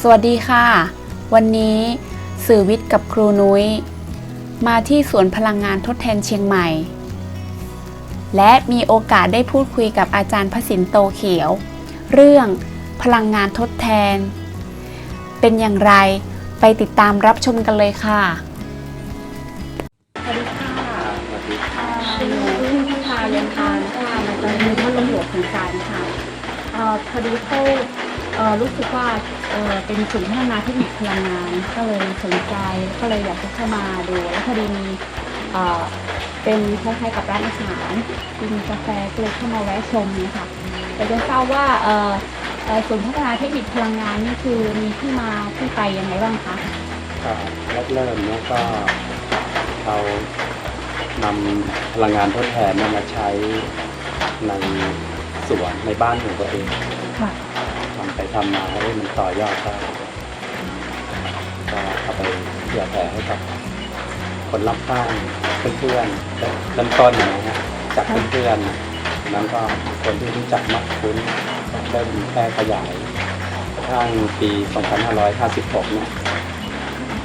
สวัสดีค่ะ วันนี้สื่อวิทย์กับครูนุ้ย มาที่สวนพลังงานทดแทนเชียงใหม่ และมีโอกาสได้พูดคุยกับอาจารย์พสินโตเขียว เรื่องพลังงานทดแทน เป็นอย่างไรไปติดตามรับชมกันเลยค่ะสวัสดีค่ะสวัสดีค่ะหนูพึ่งพัฒนานทานค่ะมาจากมูลท่านลมหลวงขุนศาลค่ะเอ่อพอดีเขาเอ่อ รู้สึกว่าเอ่อเป็นศูนย์พัฒนาเทคนิคพลังงาน ก็เลยสนใจก็เลยอยากจะเข้ามาดู แล้วพอดีมีเอ่อเป็นคล้ายๆกับร้านอาหารมีกาแฟก็เลยเข้ามาแวะชมเนี่ยค่ะแต่จะทราบว่าเอ่อเอ่อศูนย์พัฒนาเทคนิคพลังงานนี่คือมีที่มาที่ไปยังไงบ้างคะก็แรกเริ่มเนี่ยก็เรานำพลังงานทดแทนเนี่ยมาใช้ในสวนในบ้านของตัวเองค่ะ ทำไปทำมาให้มันต่อยอดได้ก็เอาไปเผื่อแผ่ให้กับคนรับข้างเพื่อนๆเริ่มต้นนะฮะจากเพื่อนๆนั้นก็คนที่รู้จักมักคุ้นเริ่มแพร่ขยายกระทั่งปี 2556 เนี่ย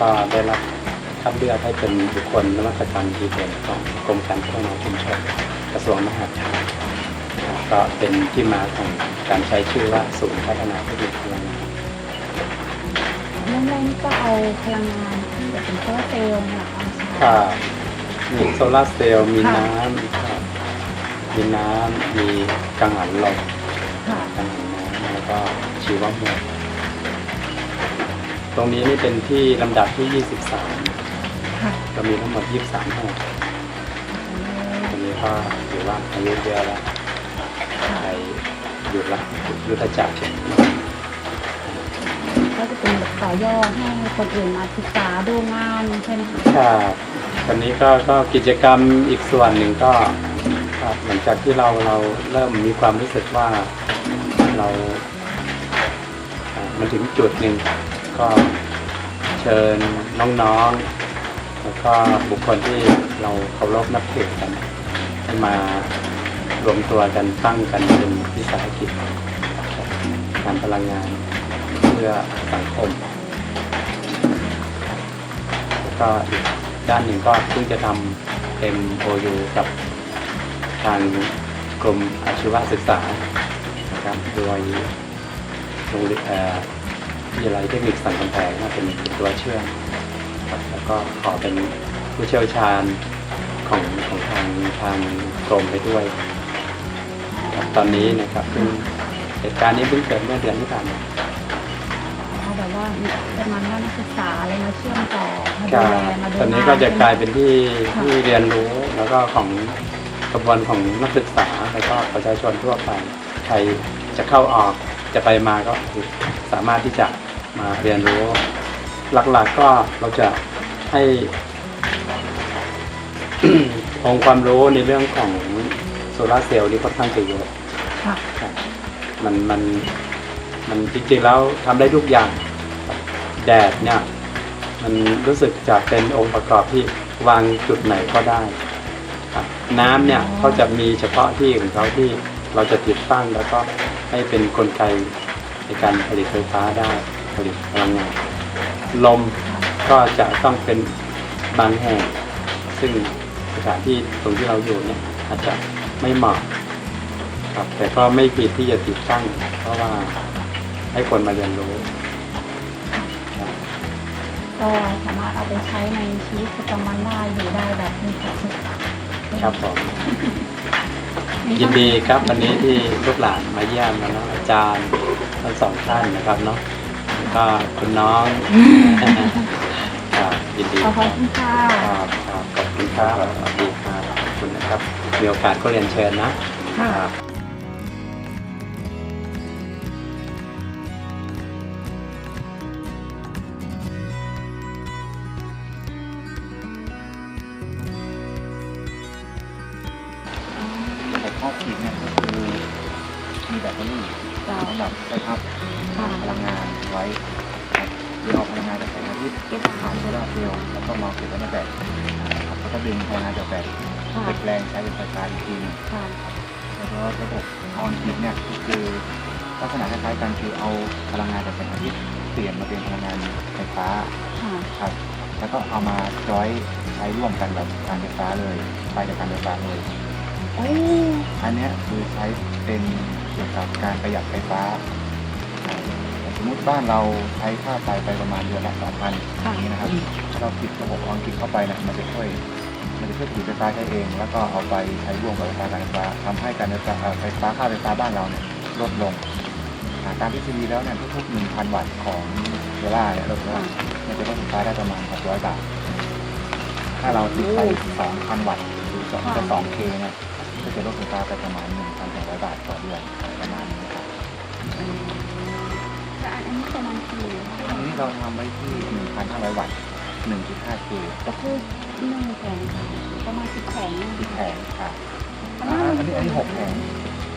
ก็ได้รับคัดเลือกให้เป็นบุคคลนวัตกรรมดีเด่นของกรมการพัฒนาชุมชนกระทรวงมหาดไทย ก็เป็นที่มาของการใช้ชื่อว่าศูนย์พัฒนาเทคนิคพลังงานเริ่มแรกนี่ก็เอาพลังงานที่แบบเป็นโซลาร์เซลล์เนี่ยเอามาใช้ค่ะมีโซลาร์เซลล์มีน้ำค่ะมีน้ำมีกังหันลมค่ะ กังหันน้ำแล้วก็ชีวมวลตรงนี้นี่เป็นที่ลำดับที่ 23 ค่ะ ก็มีทั้งหมด 23ห้องตรงนี้ก็ถือว่าอายุเยอะแล้ว ไปหยุดละยุทธจักรก็จะเป็นแบบต่อยอดให้คนอื่นมาศึกษาดูงานใช่ไหมคะครับตอนนี้ก็ก็กิจกรรมอีกส่วนหนึ่งก็ครับหลังจากที่เราเราเริ่มมีความรู้สึกว่าเราอ่ามันถึงจุดหนึ่งก็เชิญน้องๆ แล้วก็บุคคลที่เราเคารพนับถือกันมา รวมตัวกันตั้งกันเป็นวิสาหกิจการพลังงานเพื่อสังคมแล้วก็อีกด้านหนึ่งก็เพิ่งจะทำ MOU กับทางกรมอาชีวศึกษานะครับโดยโรงเรียนเอ่อวิทยาลัยเทคนิคสันกำแพงนะเป็นเป็นตัวเชื่อมครับแล้วก็ขอเป็นผู้เชี่ยวชาญของของทางทางกรมไปด้วย ครับ ตอนนี้นะครับเพิ่งเหตุการณ์นี้เพิ่งเกิดเมื่อเดือนที่ผ่านมาเอาแบบว่าเป็นมาด้านนักศึกษาอะไรมาเชื่อมต่อมาคดูรับแลมาดูตอนนี้งก็จะกลายใช่ไหมเป็นที่ค่ะที่เรียนรู้แล้วก็ของกระบวนของนักศึกษาแล้วก็ประชาชนทั่วไปใครจะเข้าออกจะไปมาก็สามารถที่จะมาเรียนรู้ หลักๆก็เราจะให้องค์ความรู้ในเรื่องของโซ ลาร์เซลล์นี่ค่อนข้างจะเยอะค่ะครับมันมันมันจริงๆแล้วทำได้ทุกอย่างครับแดดเนี่ย มันรู้สึกจะเป็นองค์ประกอบที่วางจุดไหนก็ได้ครับน้ำเนี่ยเขาจะมีเฉพาะที่ของเขาที่เราจะติดตั้งแล้วก็ให้เป็นกลไกในการผลิตไฟฟ้าได้ผลิตพลังงานลมก็จะต้องเป็นบางแห่ง ซึ่งสถานที่ตรงที่เราอยู่เนี่ยอาจจะ ไม่เหมาะครับ แต่ก็ไม่ผิดที่จะติดตั้ง เพราะว่าให้คนมาเรียนรู้ครับก็สามารถเอาไปใช้ในชีวิตประจำวันได้อยู่ได้แบบมีความสุขครับผมยินดีครับวันนี้ที่ลูกหลานมาเยี่ยมนะเนาะอาจารย์ทั้งสองท่านนะครับเนาะแล้วก็คุณน้องครับยินดีขอบครับคุณค่ะครับครับขอบคุณครับ นะครับมีโอกาสก็เรียนเชิญนะค่ะ ครับแต่ข้อผิดเนี่ยก็คือมีแบตเตอรี่เราสำหรับไปพับค่ะพลังงานไว้ครับคือเอาพลังงานจากแสงอาทิตย์ผ่านโซลาร์เซลล์แล้วก็มาเก็บไว้ในแบตนะครับแล้วก็ดึงพลังงานจากแบต ค่ะเป็นแรงใช้เป็นไฟฟ้าอีกทีหนึงค่ะ แล้วก็ระบบออนกิดเนี่ยก็คือลักษณะคล้ายๆกันคือเอาพลังงานจากแสงอาทิตย์เปลี่ยนมาเป็นพลังงานไฟฟ้าค่ะ ครับแล้วก็เอามาจอยใช้ร่วมกันกับการไฟฟ้าเลยไฟจากการไฟฟ้าเลย โอ้อันเนี้ยคือใช้เป็นเกี่ยวกับการประหยัดไฟฟ้าอ่าสมมติบ้านเราใช้ค่าไฟไปประมาณเดือนละสองพันค่ะนี้นะครับถ้าเราติดระบบออนกิดเข้าไปเนะมันจะช่วยมัน จะช่วยผลิตไฟฟ้าใช้เอง แล้วก็เอาไปใช้ร่วมกับไฟฟ้าการไฟฟ้าทำให้การไฟฟ้าเอ่อไฟฟ้าค่าไฟฟ้าบ้านเราเนี่ยลดลงอ่าตามทฤษฎีแล้วเนี่ยทุกๆ1,000 วัตต์ของโซล่าร์เนี่ยเราว่ามันจะลดไฟฟ้าได้ประมาณ600บาทถ้าเราติดไป2,000 วัตต์หรือ2จะ 2K เนี่ยก็จะลดไฟฟ้าไปประมาณ1,200บาทต่อเดือนประมาณนี้ครับแต่อันนี้ประมาณกี่อันนี้เราทำไว้ที่1,500 วัตต์ 1.5K ก็คือหนึ่งแผงค่ะประมาณสิบแผงนะที่แผคะงค่ะอ่าอันนี้อันนี้หกแผง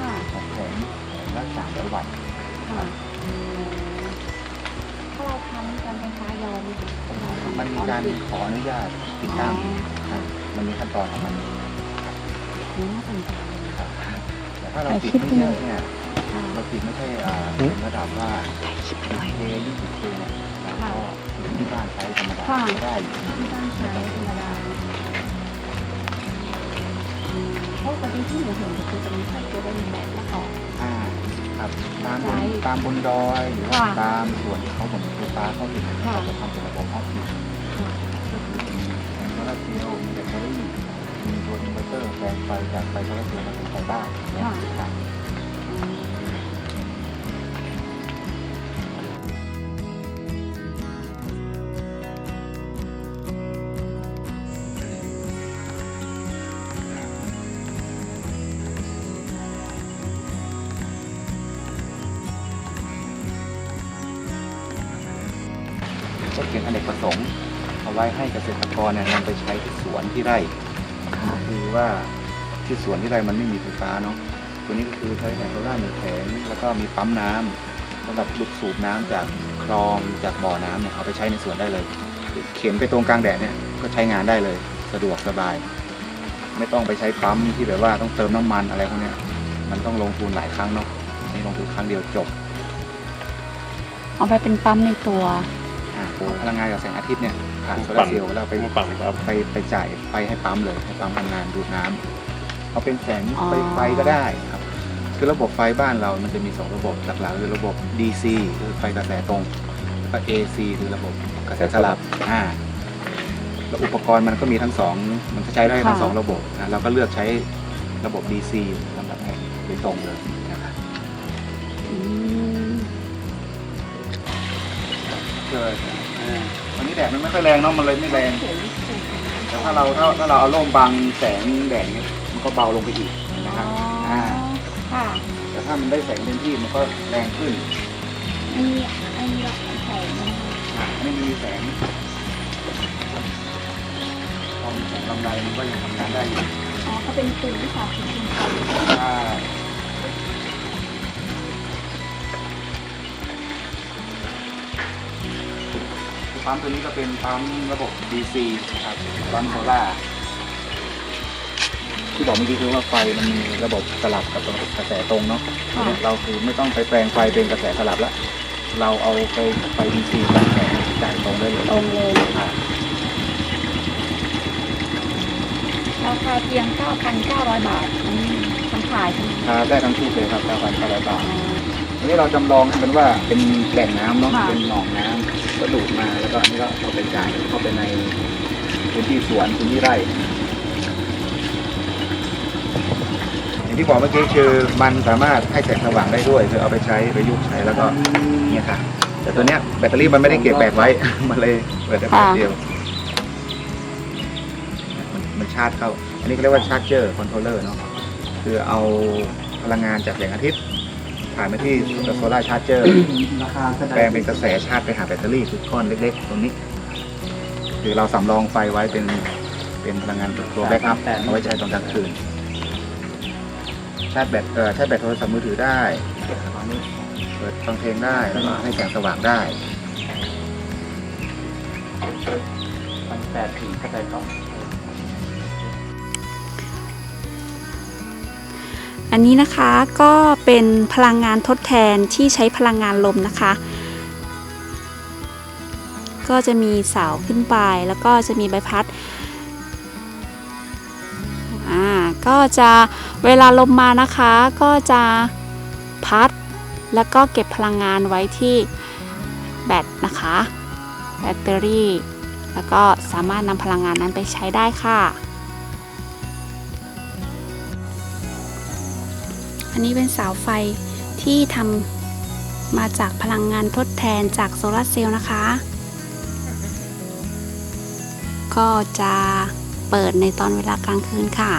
ค่ะหกแผงละสามร้อยวัตต์ค่ะถ้าเราทำการไฟฟ้ายอมไหมคะเราทำมันมีการขออนุญาตติดตั้งครับมันมีขั้นตอนของมันอืมน่าสนใจครับแต่ถ้าเราติดไม่เยอะเนี่ยค่ะเราติดไม่ใช่อ่าเป็นระดับว่า10เค20เคเนี่ยเราก็ ค่ะได้ที่บ้านใช้ธรรมดาเพราะปกติที่หนูเห็นก็คือจะมีใส่ตัวเป็นแบบละออก อ่าครับตามบนตามบนดอยหรือว่าค่ะตามส่วนที่เขาบ่นไฟฟ้าเขาติดค่ะ เขาจะทำเป็นระบบออฟฟิศค่ะก็เป็นแผงโซลาร์เซลล์มีแบตเตอรี่มีตัวอินเวอร์เตอร์แปลงไฟจากไฟโซลาร์เซลล์มาเป็นไฟบ้านเนี่ยครั อเนกประสงค์ เอาไว้ให้เกษตรกรเนี่ยนำไปใช้ที่สวนที่ไร่คือว่าที่สวนที่ไร่มันไม่มีไฟฟ้าเนาะตัวนี้ก็คือใช้แผงโซล่าหนึ่งแผงแล้วก็มีปั๊มน้ำสำหรับดูดสูบน้ำจากคลองจากบ่อน้ำเนี่ยเอาไปใช้ในสวนได้เลย เข็นไปตรงกลางแดดเนี่ยก็ใช้งานได้เลย สะดวกสบาย ไม่ต้องไปใช้ปั๊มที่แบบว่าต้องเติมน้ำมันอะไรพวกนี้มันต้องลงทุนหลายครั้งเนาะนี่ลงทุนครั้งเดียวจบ เอาไปเป็นปั๊มในตัว พลังงานจากแสงอาทิตย์เนี่ยผ่านโซลาร์เซลล์แล้วเราไปมาปั่นครับไปไปจ่ายไฟให้ปั๊มเลยให้ปั๊มทำงานดูดน้ำเอาเป็นแสงอ๋อ ไฟไฟก็ได้ครับ คือระบบไฟบ้านเรามันจะมีสองระบบหลักๆคือระบบ DC คือไฟกระแสตรงแล้วก็ AC คือระบบกระแสสลับอ่าแล้วอุปกรณ์มันก็มีทั้งสองมันก็ใช้ได้ทั้งสองระบบนะเราก็เลือกใช้ระบบ DC สำหรับให้โดยตรงเลยนะครับอืมเลย วันนี้แดดมันไม่ค่อยแรงเนาะมันเลยไม่แรงแต่ถ้าเราถ้าถ้าเราเอาร่มบังแสงแดดเนี่ยมันก็เบาลงไปอีกนะครับอ๋ออ่าค่ะแต่ถ้ามันได้แสงเต็มที่มันก็แรงขึ้นอันนี้อันนี้เราแผงนะคะอ่าอันนี้มันมีแสงพอมีแสงลำไรมันก็ยังทำงานได้อยู่อ๋อเขาเป็นตุ่มที่สาธิตเป็นไฟใช่ ปั๊มตัวนี้ก็เป็นปั๊มระบบ DC นะครับปั๊มโซล่าร์ที่บอกเมื่อกี้คือว่าไฟมันมีระบบสลับกับระบบกระแสตรงเนาะค่ะเราคือไม่ต้องไปแปลงไฟเป็นกระแสสลับละเราเอาไปไฟ DC ตัดแสงจ่ายตรงได้เลยตรงเลยอ่าราคาเพียง 9,900 บาทอันนี้ทำขายใช่ไหมอ่าได้ทั้งชุดเลยครับ9,900 บาทอ๋ออันนี้เราจำลองให้เป็นว่าเป็นแหล่งน้ำเนาะค่ะเป็นหนองน้ำ ก็ดูดมาแล้วก็อันนี้ก็เอาไปจ่ายเข้าไปในพื้นที่สวนพื้นที่ไร่อย่างที่บอกเมื่อกี้คือมันสามารถให้แสงสว่างได้ด้วยคือเอาไปใช้ประยุกต์ใช้แล้วก็เนี่ยค่ะ แต่ตัวเนี้ยแบตเตอรี่มันไม่ได้เก็บแบตไว้ มันเลยเปิดได้แป๊บเดียวมันมันชาร์จเข้า อันนี้เรียกว่าชาร์จเจอร์คอนโทรลเลอร์เนาะคือเอาพลังงานจากแสงอาทิตย์ ผ่านมาที่โซลาร์ชาร์จเจอร์ราคาแปลงเป็นกระแสชาร์จไปหาแบตเตอรี่คือก้อนเล็กๆ ตรงนี้ คือเราสำรองไฟไว้เป็นเป็นพลังงานตัวแบ็กอัพเอาไว้ใช้ตอนกลางคืน ชาร์จแบตเอ่อชาร์จแบตโทรศัพท์มือถือได้เปิดฟังเพลงได้แล้วก็ให้แสงสว่างได้พันแปดถึงเข้าใจต้อ อันนี้นะคะก็เป็นพลังงานทดแทนที่ใช้พลังงานลมนะคะ ก็จะมีเสาขึ้นไปแล้วก็จะมีใบพัดอ่าก็จะเวลาลมมานะคะก็จะพัดแล้วก็เก็บพลังงานไว้ที่แบตนะคะ แบตเตอรี่ แล้วก็สามารถนำพลังงานนั้นไปใช้ได้ค่ะ อันนี้เป็นเสาไฟที่ทำมาจากพลังงานทดแทนจากโซลาร์เซลล์นะคะ ก็จะเปิดในตอนเวลากลางคืนค่ะ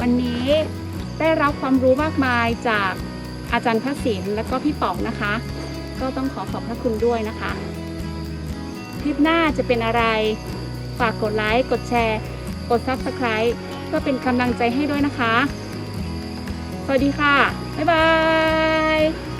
วันนี้ได้รับความรู้มากมายจากอาจารย์พระศิลป์และก็พี่ป๋องนะคะ ก็ต้องขอขอบพระคุณด้วยนะคะ คลิปหน้าจะเป็นอะไร ฝากกดไลค์ กดแชร์ กด Subscribe เพื่อเป็นกำลังใจให้ด้วยนะคะ สวัสดีค่ะ บ๊ายบาย